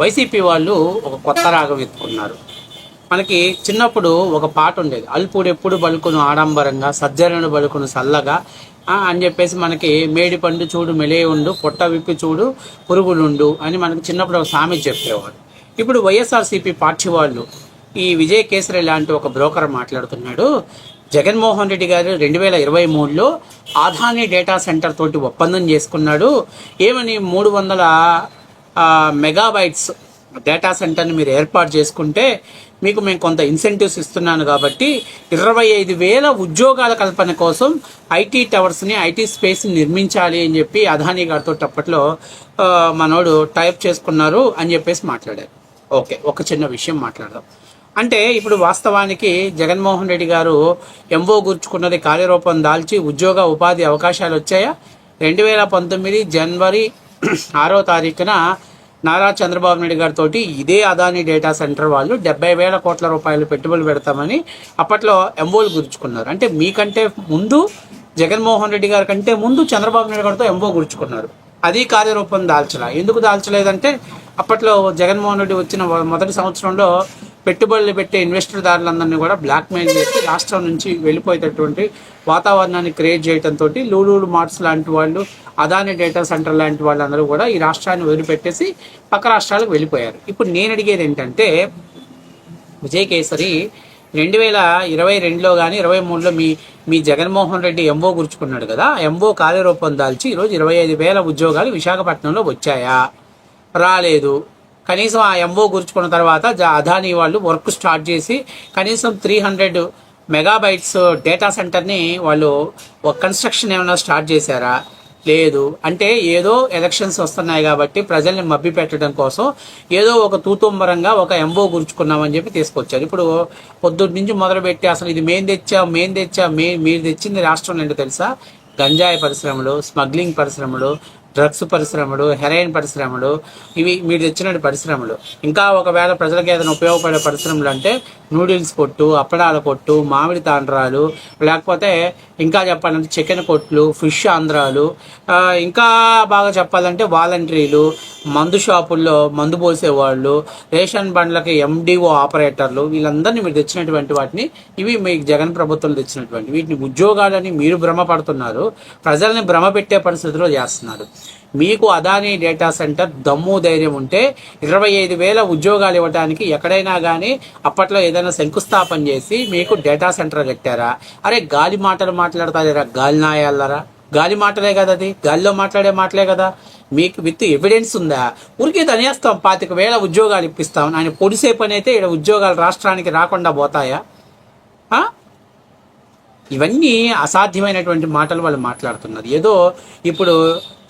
YCP వాళ్ళు ఒక కొత్త రాగం ఎత్తుకున్నారు. మనకి చిన్నప్పుడు ఒక పాట ఉండేది. అల్పుడెప్పుడు బలుకును ఆడంబరంగా సజ్జనుడు బలుకును చల్లగా అని చెప్పేసి మనకి మేడి పండు చూడు మెలే ఉండు పొట్ట విప్పి చూడు పురుగులుండు అని మనకి చిన్నప్పుడు ఒక సామెత చెప్పేవాడు ఇప్పుడు వైఎస్ఆర్సీపీ పార్టీ వాళ్ళు ఈ విజయ్ కేసరి లాంటి ఒక బ్రోకర్ మాట్లాడుతున్నాడు. జగన్మోహన్ రెడ్డి గారు రెండు వేల ఇరవై మూడులో ఆధాని డేటా సెంటర్ తోటి ఒప్పందం చేసుకున్నాడు. ఏమని మూడు వందల మెగాబైట్స్ డేటా సెంటర్ని మీరు ఏర్పాటు చేసుకుంటే మీకు మేము కొంత ఇన్సెంటివ్స్ ఇస్తున్నాను కాబట్టి ఇరవై ఐదు వేల ఉద్యోగాల కల్పన కోసం ఐటీ టవర్స్ని ఐటీ స్పేస్ని నిర్మించాలి అని చెప్పి అదానీ గారితో అప్పట్లో మనోడు టైప్ చేసుకున్నారు అని చెప్పేసి మాట్లాడారు. ఓకే ఒక చిన్న విషయం మాట్లాడదాం. అంటే ఇప్పుడు వాస్తవానికి జగన్మోహన్ రెడ్డి గారు ఎంఓ గుర్చుకున్నది కార్యరూపం దాల్చి ఉద్యోగ ఉపాధి అవకాశాలు వచ్చాయా? రెండు వేల పంతొమ్మిది జనవరి ఆరో తారీఖున నారా చంద్రబాబు నాయుడు గారితో ఇదే అదాని డేటా సెంటర్ వాళ్ళు డెబ్బై వేల కోట్ల రూపాయలు పెట్టుబడులు పెడతామని అప్పట్లో ఎంఓలు గుర్చుకున్నారు. అంటే మీకంటే ముందు జగన్మోహన్ రెడ్డి గారి కంటే ముందు చంద్రబాబు నాయుడు గారితో ఎంఓ గుర్చుకున్నారు. అది కార్యరూపం దాల్చలా. ఎందుకు దాల్చలేదంటే అప్పట్లో జగన్మోహన్ రెడ్డి వచ్చిన మొదటి సంవత్సరంలో పెట్టుబడులు పెట్టే ఇన్వెస్టర్దారులందరినీ కూడా బ్లాక్మెయిల్ చేసి రాష్ట్రం నుంచి వెళ్ళిపోయేటటువంటి వాతావరణాన్ని క్రియేట్ చేయడంతో లూలూలు మార్ట్స్ లాంటి వాళ్ళు అదాని డేటా సెంటర్ లాంటి వాళ్ళందరూ కూడా ఈ రాష్ట్రాన్ని వదిలిపెట్టేసి పక్క రాష్ట్రాలకు వెళ్ళిపోయారు. ఇప్పుడు నేను అడిగేది ఏంటంటే విజయ్ కేసరి రెండు వేల ఇరవై రెండులో కానీ ఇరవై మూడులో మీ మీ జగన్మోహన్ రెడ్డి ఎంఓ గుర్చుకున్నాడు కదా ఎంఓ కార్యరూపం దాల్చి ఈరోజు ఇరవై ఐదు వేల ఉద్యోగాలు విశాఖపట్నంలో వచ్చాయా? రాలేదు. కనీసం ఆ ఎంఓ గుర్చుకున్న తర్వాత అదానీ వాళ్ళు వర్క్ స్టార్ట్ చేసి కనీసం త్రీ హండ్రెడ్ మెగాబైట్స్ డేటా సెంటర్ని వాళ్ళు కన్స్ట్రక్షన్ ఏమైనా స్టార్ట్ చేశారా? లేదు. అంటే ఏదో ఎలక్షన్స్ వస్తున్నాయి కాబట్టి ప్రజల్ని మబ్బి పెట్టడం కోసం ఏదో ఒక తూతుంబరంగా ఒక ఎంఓ గుర్చుకున్నామని చెప్పి తీసుకొచ్చారు. ఇప్పుడు పొద్దున్న నుంచి మొదలుపెట్టి అసలు ఇది మేం తెచ్చా మేం తెచ్చా మే మీరు తెచ్చింది రాష్ట్రం ఏంటో తెలుసా? గంజాయి పరిశ్రమలు స్మగ్లింగ్ పరిశ్రమలు డ్రగ్స్ పరిశ్రమలు హెరైన్ పరిశ్రమలు ఇవి మీరు తెచ్చిన పరిశ్రమలు. ఇంకా ఒకవేళ ప్రజలకు ఏదైనా ఉపయోగపడే పరిశ్రమలు అంటే నూడిల్స్ కొట్టు అప్పడాల కొట్టు మామిడి తాండ్రాలు లేకపోతే ఇంకా చెప్పాలంటే చికెన్ కొట్లు ఫిష్ ఆంధ్రాలు ఇంకా బాగా చెప్పాలంటే వాలంటీర్లు మందు షాపుల్లో మందు పోసేవాళ్ళు రేషన్ బండ్లకి ఎండిఓ ఆపరేటర్లు వీళ్ళందరినీ మీరు తెచ్చినటువంటి వాటిని ఇవి మీకు జగన్ ప్రభుత్వం తెచ్చినటువంటి వీటిని ఉద్యోగాలని మీరు భ్రమపడుతున్నారు ప్రజల్ని భ్రమ పెట్టే పరిస్థితిలో చేస్తున్నారు. మీకు అదానీ డేటా సెంటర్ దమ్ము ధైర్యం ఉంటే ఇరవై ఐదు వేల ఉద్యోగాలు ఇవ్వడానికి ఎక్కడైనా కానీ అప్పట్లో ఏదైనా శంకుస్థాపన చేసి మీకు డేటా సెంటర్ కట్టారా? అరే గాలి మాటలు మాట్లాడతారా గాలి నాయాలరా? గాలి మాటలే కదా అది గాలిలో మాట్లాడే మాటలే కదా. మీకు విత్ ఎవిడెన్స్ ఉందా? ఉరికి దనేస్తాం పాతిక వేల ఉద్యోగాలు ఇప్పిస్తాం. ఆయన పొడిసే పని అయితే ఇక్కడ ఉద్యోగాలు రాష్ట్రానికి రాకుండా పోతాయా? ఇవన్నీ అసాధ్యమైనటువంటి మాటలు వాళ్ళు మాట్లాడుతున్నారు. ఏదో ఇప్పుడు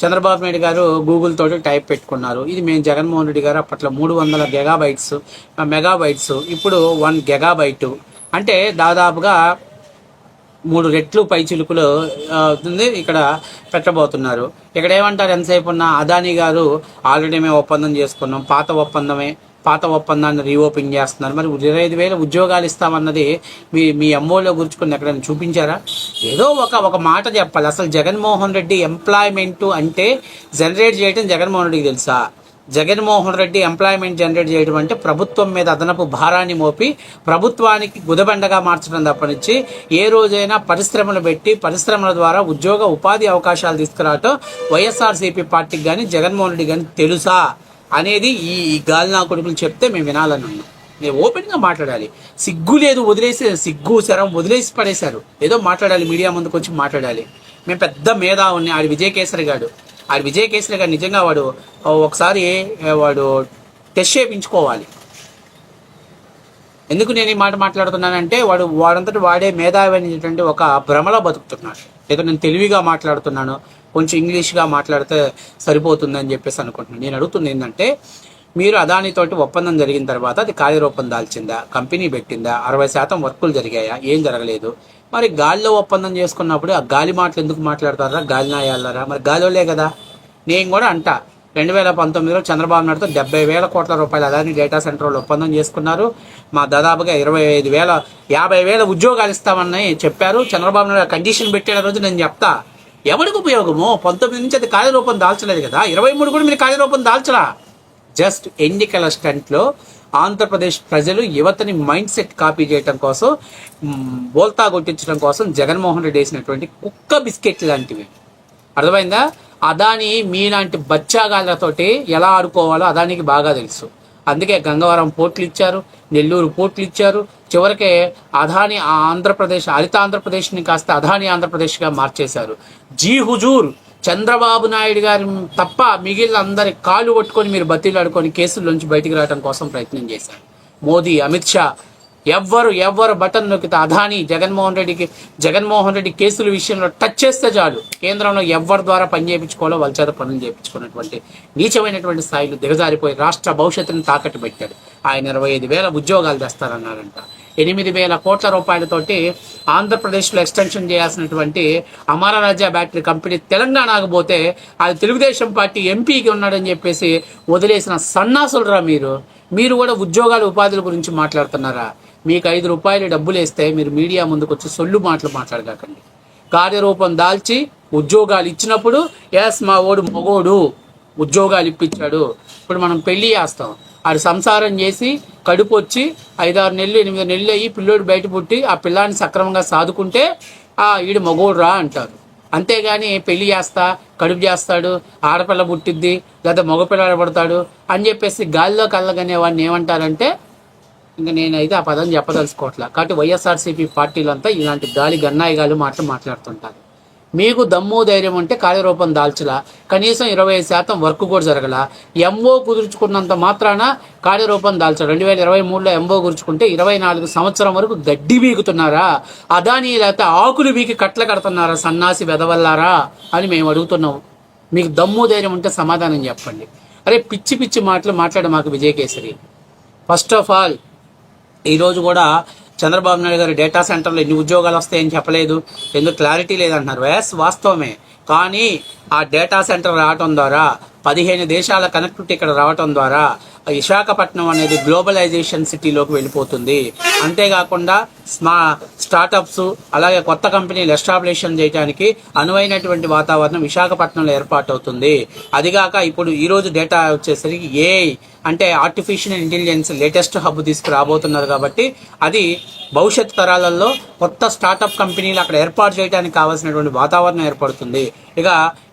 చంద్రబాబు నాయుడు గారు గూగుల్ తోటి టైప్ పెట్టుకున్నారు. ఇది మేము జగన్మోహన్ రెడ్డి గారు అప్పట్లో మూడు వందల గెగాబైట్స్ మెగాబైట్స్ ఇప్పుడు వన్ గెగాబైట్ అంటే దాదాపుగా మూడు రెట్లు పై చిలుకులు అవుతుంది ఉంది. ఇక్కడ పెట్టబోతున్నారు. ఇక్కడ ఏమంటారు? ఎంతసేపు ఉన్నా అదానీ గారు ఆల్రెడీ మేము ఒప్పందం చేసుకున్నాం. పాత ఒప్పందమే. పాత ఒప్పందాన్ని రీఓపెన్ చేస్తున్నారు. మరి ఇరవై ఐదు వేల ఉద్యోగాలు ఇస్తామన్నది మీ మీ ఎంఓలో గుర్చుకుని ఎక్కడైనా చూపించారా? ఏదో ఒక ఒక మాట చెప్పాలి. అసలు జగన్మోహన్ రెడ్డి ఎంప్లాయ్మెంట్ అంటే జనరేట్ చేయడం జగన్మోహన్ రెడ్డికి తెలుసా? జగన్మోహన్ రెడ్డి ఎంప్లాయ్మెంట్ జనరేట్ చేయడం అంటే ప్రభుత్వం మీద అదనపు భారాన్ని మోపి ప్రభుత్వానికి గుదబండగా మార్చడం తప్పనిచ్చి ఏ రోజైనా పరిశ్రమలు పెట్టి పరిశ్రమల ద్వారా ఉద్యోగ ఉపాధి అవకాశాలు తీసుకురావటం వైఎస్ఆర్సీపీ పార్టీకి కానీ జగన్మోహన్ రెడ్డి కానీ తెలుసా అనేది ఈ గాలినా కొడుకులు చెప్తే మేము వినాలని ఉన్నాం. నేను ఓపెన్గా మాట్లాడాలి. సిగ్గు లేదు వదిలేసి సిగ్గు శరం వదిలేసి పడేశారు. ఏదో మాట్లాడాలి మీడియా ముందుకు వచ్చి మాట్లాడాలి. మేము పెద్ద మేధావుని ఆడి విజయకేసరి గారు ఆడి విజయ్ కేసులే గారు నిజంగా వాడు ఒకసారి వాడు టెస్ట్ చేయించుకోవాలి. ఎందుకు నేను ఈ మాట మాట్లాడుతున్నానంటే వాడు వాడంతటి వాడే మేధావి అనేటువంటి ఒక భ్రమలో బతుకుతున్నాడు. ఏదో నేను తెలివిగా మాట్లాడుతున్నాను కొంచెం ఇంగ్లీష్గా మాట్లాడితే సరిపోతుందని చెప్పేసి అనుకుంటున్నాను. నేను అడుగుతుంది ఏంటంటే మీరు అదానితోటి ఒప్పందం జరిగిన తర్వాత అది కార్యరూపం దాల్చిందా? కంపెనీ పెట్టిందా? అరవై శాతం వర్కులు జరిగాయా? ఏం జరగలేదు. మరి గాలిలో ఒప్పందం చేసుకున్నప్పుడు ఆ గాలి మాటలు ఎందుకు మాట్లాడతారా? గాలినాయాలరా మరి గాలిలోలే కదా. నేను కూడా అంట. రెండు వేల పంతొమ్మిదిలో చంద్రబాబు నాయుడుతో డెబ్బై వేల కోట్ల రూపాయలు అదాని డేటా సెంటర్లో ఒప్పందం చేసుకున్నారు. మా దాదాపుగా ఇరవై ఐదు వేల యాభై వేల ఉద్యోగాలు ఇస్తామని చెప్పారు. చంద్రబాబు నాయుడు కండిషన్ పెట్టిన రోజు నేను చెప్తా. ఎవరికి ఉపయోగము? పంతొమ్మిది నుంచి అది కార్యరూపం దాల్చలేదు కదా. ఇరవై మూడు కూడా మీరు కార్యరూపం దాల్చరా జస్ట్ ఎన్నికల స్టంట్లో ఆంధ్రప్రదేశ్ ప్రజలు యువతని మైండ్ సెట్ కాపీ చేయడం కోసం బోల్తా కొట్టించడం కోసం జగన్మోహన్ రెడ్డి వేసినటువంటి కుక్క బిస్కెట్ లాంటివి. అర్థమైందా? అదాని మీలాంటి బచ్చాగాళ్ళతోటి ఎలా ఆడుకోవాలో అదానికి బాగా తెలుసు. అందుకే గంగవరం పోర్ట్లు ఇచ్చారు నెల్లూరు పోర్ట్లు ఇచ్చారు. చివరికే అదాని ఆంధ్రప్రదేశ్ హరిత ఆంధ్రప్రదేశ్ని కాస్త అదాని ఆంధ్రప్రదేశ్గా మార్చేశారు. జీ హుజూర్ చంద్రబాబు నాయుడు గారి తప్ప మిగిలిన అందరి కాళ్ళు పట్టుకొని మీరు బతిలాడుకొని కేసుల్లోంచి బయటికి రావడం కోసం ప్రయత్నం చేశారు. మోదీ అమిత్ షా ఎవ్వరు ఎవ్వరు బటన్ నొక్కితే అదానీ జగన్మోహన్ రెడ్డికి జగన్మోహన్ రెడ్డి కేసుల విషయంలో టచ్ చేస్తే చాలు. కేంద్రంలో ఎవరి ద్వారా పని చేయించుకోవాలో వాళ్ళ చేత పనులు చేయించుకున్నటువంటి నీచమైనటువంటి స్థాయిలో దిగజారిపోయి రాష్ట్ర భవిష్యత్తును తాకట్టు పెట్టాడు. ఆయన ఇరవై ఐదు వేల ఉద్యోగాలు తెస్తారన్నారంట. ఎనిమిది వేల కోట్ల రూపాయలతోటి ఆంధ్రప్రదేశ్లో ఎక్స్టెన్షన్ చేయాల్సినటువంటి అమరరాజా బ్యాటరీ కంపెనీ తెలంగాణకు పోతే అది తెలుగుదేశం పార్టీ ఎంపీకి ఉన్నాడని చెప్పేసి వదిలేసిన సన్నాసులరా మీరు. మీరు కూడా ఉద్యోగాల ఉపాధుల గురించి మాట్లాడుతున్నారా? మీకు ఐదు రూపాయలు డబ్బులు వేస్తే మీరు మీడియా ముందుకు వచ్చి సొల్లు మాటలు మాట్లాడకండి కార్యరూపం దాల్చి ఉద్యోగాలు ఇచ్చినప్పుడు ఎస్ మా ఓడు మగోడు ఉద్యోగాలు ఇప్పించాడు. ఇప్పుడు మనం పెళ్ళి చేస్తాం. ఆడు సంసారం చేసి కడుపు వచ్చి ఐదారు నెలలు ఎనిమిది నెలలు అయ్యి పిల్లోడు బయట పుట్టి ఆ పిల్లాన్ని సక్రమంగా సాదుకుంటే ఆ ఈడు మగోడు రా అంటారు. అంతేగాని పెళ్ళి చేస్తా కడుపు చేస్తాడు ఆడపిల్ల పుట్టిద్ది లేదా మగపిల్లాడు పడతాడు అని చెప్పేసి గాలిలో కళ్ళగనే వాడిని ఏమంటారంటే ఇంకా నేనైతే ఆ పదం చెప్పదలుచుకోవట్లే. కాబట్టి వైఎస్ఆర్సీపీ పార్టీలంతా ఇలాంటి గాలి గన్నాయి గాలి మాటలు మాట్లాడుతుంటారు. మీకు దమ్ము ధైర్యం ఉంటే కార్యరూపం దాల్చలా. కనీసం ఇరవై ఐదు శాతం వర్క్ కూడా జరగల. ఎంఓ కుదుర్చుకున్నంత మాత్రాన కార్యరూపం దాల్చడం రెండు వేల ఇరవై మూడులో ఎంఓ కుదుర్చుకుంటే ఇరవై నాలుగు సంవత్సరం వరకు గడ్డి బీగుతున్నారా అదాని లేకపోతే ఆకులు బీకి కట్ల కడుతున్నారా సన్నాసి వెదవల్లారా అని మేము అడుగుతున్నాం. మీకు దమ్ము ధైర్యం ఉంటే సమాధానం చెప్పండి. అరే పిచ్చి పిచ్చి మాటలు మాట్లాడు మాకు విజయకేసరి. ఫస్ట్ ఆఫ్ ఆల్ ఈరోజు కూడా చంద్రబాబు నాయుడు గారు డేటా సెంటర్లో ఎన్ని ఉద్యోగాలు వస్తాయని చెప్పలేదు. ఎందుకు క్లారిటీ లేదంటున్నారు. ఎస్ వాస్తవమే. కానీ ఆ డేటా సెంటర్ రావటం ద్వారా పదిహేను దేశాల కనెక్టివిటీ ఇక్కడ రావటం ద్వారా విశాఖపట్నం అనేది గ్లోబలైజేషన్ సిటీలోకి వెళ్ళిపోతుంది. అంతేకాకుండా స్మా స్టార్టప్స్ అలాగే కొత్త కంపెనీలు ఎస్టాబ్లిషన్ చేయడానికి అనువైనటువంటి వాతావరణం విశాఖపట్నంలో ఏర్పాటవుతుంది. అదిగాక ఇప్పుడు ఈరోజు డేటా వచ్చేసరికి ఏ అంటే ఆర్టిఫిషియల్ ఇంటెలిజెన్స్ లేటెస్ట్ హబ్ తీసుకురాబోతున్నారు కాబట్టి అది భవిష్యత్ తరాలలో కొత్త స్టార్టప్ కంపెనీలు అక్కడ ఏర్పాటు చేయడానికి కావాల్సినటువంటి వాతావరణం ఏర్పడుతుంది. ఇక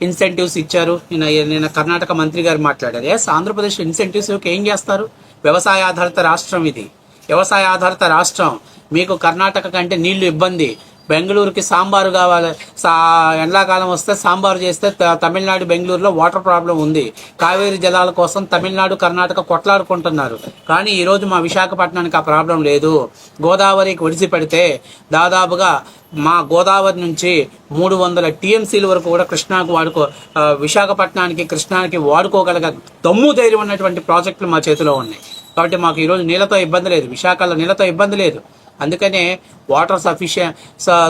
ఇన్సెంటివ్స్ ఇచ్చారు. నిన్న నిన్న కర్ణాటక మంత్రి గారు మాట్లాడారు. ఎస్ ఆంధ్రప్రదేశ్ ఇన్సెంటివ్స్ ఏం చేస్తారు? వ్యవసాయ ఆధారిత రాష్ట్రం ఇది. వ్యవసాయ ఆధారిత రాష్ట్రం. మీకు కర్ణాటక కంటే నీళ్ళు ఇబ్బంది. బెంగళూరుకి సాంబారు కావాలి. సా ఎండాకాలం వస్తే సాంబారు చేస్తే త- తమిళనాడు బెంగళూరులో వాటర్ ప్రాబ్లం ఉంది. కావేరీ జలాల కోసం తమిళనాడు కర్ణాటక కొట్లాడుకుంటున్నారు. కానీ ఈరోజు మా విశాఖపట్నానికి ఆ ప్రాబ్లం లేదు. గోదావరికి ఒడిసి పెడితే దాదాపుగా మా గోదావరి నుంచి మూడు వందల టీఎంసీల వరకు కూడా కృష్ణాకు వాడుకో విశాఖపట్నానికి కృష్ణానికి వాడుకోగలగ దమ్ము ధైర్యం ఉన్నటువంటి ప్రాజెక్టులు మా చేతిలో ఉన్నాయి. కాబట్టి మాకు ఈరోజు నీళ్ళతో ఇబ్బంది లేదు. విశాఖలో నీళ్ళతో ఇబ్బంది లేదు. అందుకనే వాటర్ సఫిషియన్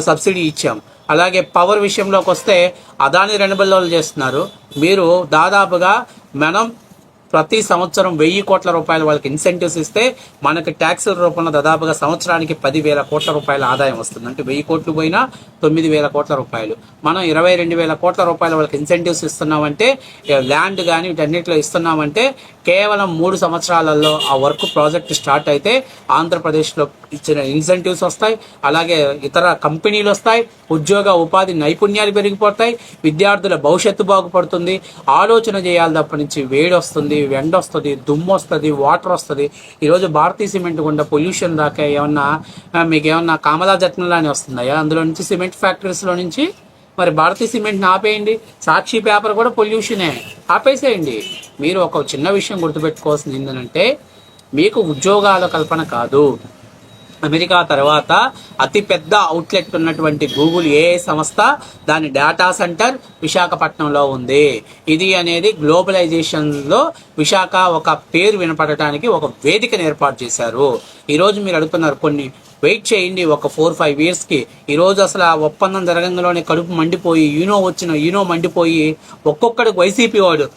సబ్సిడీ ఇచ్చాం. అలాగే పవర్ విషయంలోకి వస్తే అదాని రెన్యూబుల్ చేస్తున్నారు. మీరు దాదాపుగా మనం ప్రతి సంవత్సరం వెయ్యి కోట్ల రూపాయలు వాళ్ళకి ఇన్సెంటివ్స్ ఇస్తే మనకి ట్యాక్సుల రూపంలో దాదాపుగా సంవత్సరానికి పదివేల కోట్ల రూపాయల ఆదాయం వస్తుంది. అంటే వెయ్యి కోట్లు పోయినా తొమ్మిది వేల కోట్ల రూపాయలు. మనం ఇరవై రెండు వేల కోట్ల రూపాయలు వాళ్ళకి ఇన్సెంటివ్స్ ఇస్తున్నామంటే ల్యాండ్ కానీ వీటన్నిటిలో ఇస్తున్నామంటే కేవలం మూడు సంవత్సరాలలో ఆ వర్క్ ప్రాజెక్ట్ స్టార్ట్ అయితే ఆంధ్రప్రదేశ్లో ఇచ్చిన ఇన్సెంటివ్స్ వస్తాయి అలాగే ఇతర కంపెనీలు వస్తాయి ఉద్యోగ ఉపాధి నైపుణ్యాలు పెరిగిపోతాయి విద్యార్థుల భవిష్యత్తు బాగుపడుతుంది ఆలోచన చేయాలి తప్ప నుంచి వేడి వస్తుంది ఎండ వస్తుంది దుమ్ము వస్తుంది వాటర్ వస్తుంది ఈరోజు భారతీయ సిమెంట్ గుండా పొల్యూషన్ దాకా ఏమన్నా మీకు ఏమన్నా కామలా జట్నంలానే వస్తుందా అందులో నుంచి సిమెంట్ ఫ్యాక్టరీస్లో నుంచి మరి భారతీయ సిమెంట్ని ఆపేయండి. సాక్షి పేపర్ కూడా పొల్యూషనే. ఆపేసేయండి. మీరు ఒక చిన్న విషయం గుర్తుపెట్టుకోవాల్సింది ఏంటంటే మీకు ఉద్యోగాల కల్పన కాదు. అమెరికా తర్వాత అతిపెద్ద అవుట్లెట్ ఉన్నటువంటి గూగుల్ ఏ సంస్థ దాని డేటా సెంటర్ విశాఖపట్నంలో ఉంది. ఇది అనేది గ్లోబలైజేషన్లో విశాఖ ఒక పేరు వినపడటానికి ఒక వేదికను ఏర్పాటు చేశారు. ఈరోజు మీరు అడుగుతున్నారు కొన్ని వెయిట్ చేయండి ఒక ఫోర్ ఫైవ్ ఇయర్స్కి. ఈరోజు అసలు ఆ ఒప్పందం జరగంలోనే కడుపు మండిపోయి యూనో వచ్చిన యూనో మండిపోయి ఒక్కొక్కడికి వైసీపీ వాడు.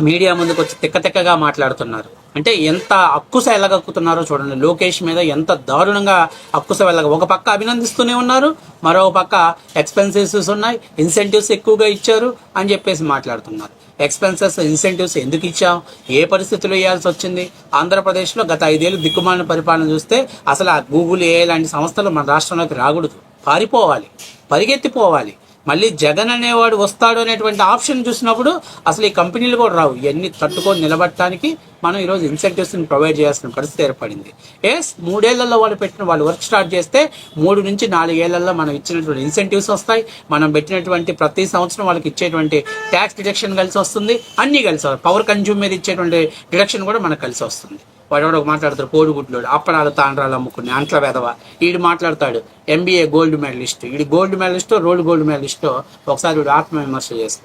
మీడియా ముందుకు వచ్చి తిక్క తిక్కగా మాట్లాడుతున్నారు. అంటే ఎంత అక్కుస వెళ్ళగక్కుతున్నారో చూడండి. లోకేష్ మీద ఎంత దారుణంగా అక్కుస వెళ్ళగ ఒక పక్క అభినందిస్తూనే ఉన్నారు మరో పక్క ఎక్స్పెన్సెస్ ఉన్నాయి ఇన్సెంటివ్స్ ఎక్కువగా ఇచ్చారు అని చెప్పేసి మాట్లాడుతున్నారు. ఎక్స్పెన్సెస్ ఇన్సెంటివ్స్ ఎందుకు ఇచ్చాం? ఏ పరిస్థితులు ఇవ్వాల్సి వచ్చింది? ఆంధ్రప్రదేశ్లో గత ఐదేళ్ళు దిక్కుమాలిన పరిపాలన చూస్తే అసలు ఆ గూగుల్ ఏ లాంటి సంస్థలు మన రాష్ట్రంలోకి రాకూడదు. పారిపోవాలి. పరిగెత్తిపోవాలి. మళ్ళీ జగన్ అనేవాడు వస్తాడు అనేటువంటి ఆప్షన్ చూసినప్పుడు అసలు ఈ కంపెనీలు కూడా రావు. ఇవన్నీ తట్టుకొని నిలబడటానికి మనం ఈరోజు ఇన్సెంటివ్స్ని ప్రొవైడ్ చేయాల్సిన పరిస్థితి ఏర్పడింది. ఎస్ మూడేళ్ళలో వాళ్ళు పెట్టిన వాళ్ళు వర్క్ స్టార్ట్ చేస్తే మూడు నుంచి నాలుగేళ్ళలో మనం ఇచ్చినటువంటి ఇన్సెంటివ్స్ వస్తాయి. మనం పెట్టినటువంటి ప్రతి సంవత్సరం వాళ్ళకి ఇచ్చేటువంటి ట్యాక్స్ డిడక్షన్ కలిసి వస్తుంది. అన్నీ కలిసి పవర్ కన్జ్యూమ్ మీద ఇచ్చేటువంటి డిడక్షన్ కూడా మనకు కలిసి వస్తుంది. వాడెవడో మాట్లాడతాడు కోడిగుడ్లోడు అప్పడాలు తాండ్రాలు అమ్ముకుని అంట్ల వెదవ వీడు మాట్లాడతాడు ఎంబీఏ గోల్డ్ మెడలిస్ట్ వీడి గోల్డ్ మెడలిస్ట్ రోల్డ్ గోల్డ్ మెడలిస్టో ఒకసారి వీడు ఆత్మవిమర్శ చేసుకో.